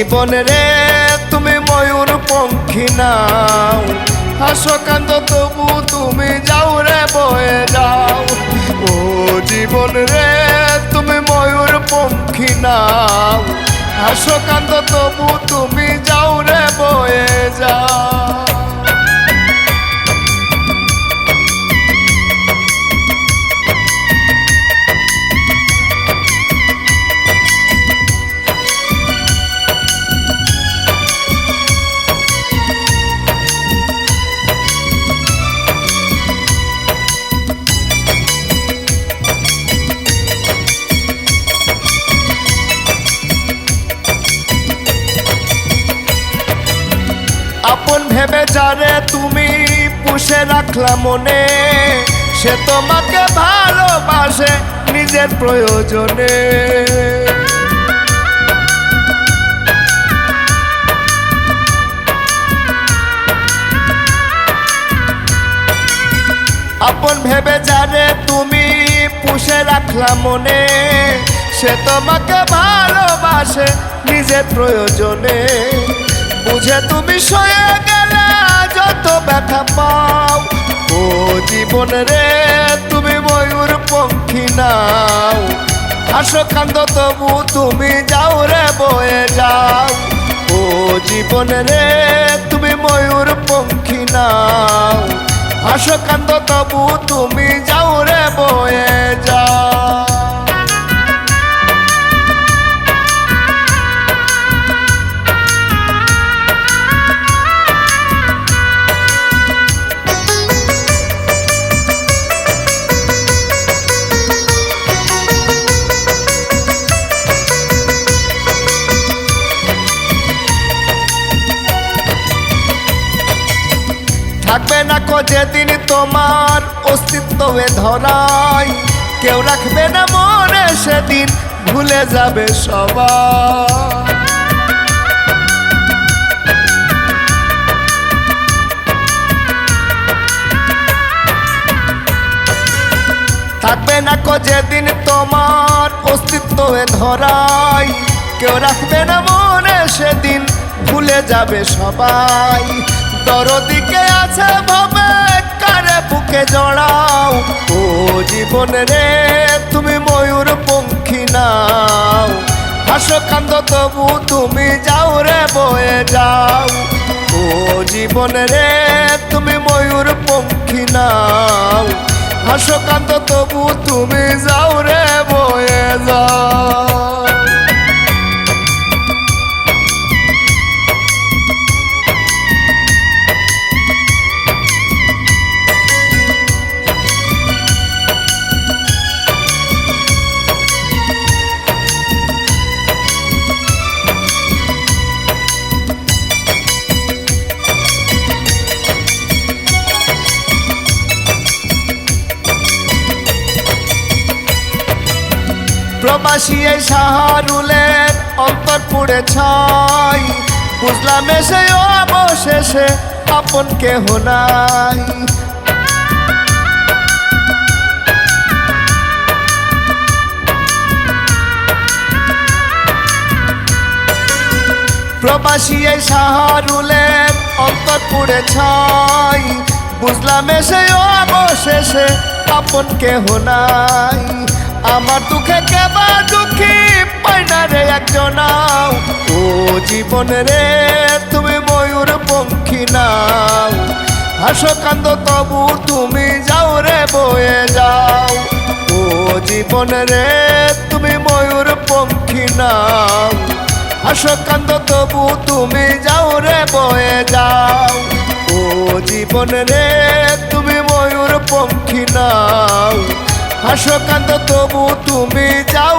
জীবন রে, তুমি ময়ূর পঙ্খী নাও। হাসো কান্দ, তবু তুমি যাও রে, বয়ে যাও। ও জীবন রে, তুমি ময়ূর পঙ্খী নাও। হাসো কান্দ, তবু তুমি যাও রে, বয়ে যাও। ভেবে যারে তুমি পুষে রাখলা মনে, সে তোমাকে ভালোবাসে নিজের প্রয়োজনে। আপন ভেবে যারে তুমি পুষে রাখলা মনে, সে তোমাকে ভালোবাসে নিজের প্রয়োজনে। বুঝে তুমি সয়ে গেলে যত ব্যথা পাও। ও জীবন রে, তুমি ময়ূর পঙ্খী নাও। হাসো কান্দ তবু, তুমি যাও রে, বয়ে যাও। ও জীবন রে, তুমি ময়ূর পঙ্খী নাও। হাসো কান্দ তবু, তুমি যাও রে, বয়ে যাও। থাকবে না কো যেদিন তোমার অস্তিত্বে ধরাই। কেউ রাখবে না মনে সেদিন, ভুলে যাবে সবাই। থাকবে না কো যেদিন তোমার অস্তিত্বে ধরাই। কেউ রাখবে না মনে সেদিন, ভুলে যাবে সবাই। দরদিকে আছে ভাবে, কারে বুকে জড়াও। ও জীবন রে, তুমি ময়ূর পঙ্খী নাও। হাসো কান্দ তবু, তুমি যাও রে, বয়ে যাও। ও জীবন রে, তুমি ময়ূর পঙ্খী নাও। হাসো কান্দ তবু, তুমি প্রবাসী এই সাহারুলের অন্তর পুড়ে ছয়। বুঝলাম এসে অবশেষে আপন কেহ নাই। প্রবাসী এই সাহারুলের অন্তর পুড়ে ছয়। বুঝলাম এসে অবশেষে আপন কেহ নাই। আমার দুঃখে কেবা দুঃখী, পাইনা রে একজনাও ও জীবন রে, তুমি ময়ূর পঙ্খী নাও। হাসো কান্দ তবু, তুমি যাও রে বয়ে যাও। ও জীবন রে, তুমি ময়ূর পঙ্খী নাও। হাসো কান্দ তবু, তুমি যাও রে বয়ে যাও। ও জীবন রে, তুমি ময়ূর পঙ্খী নাও। হাসো তবু তুমি যাও।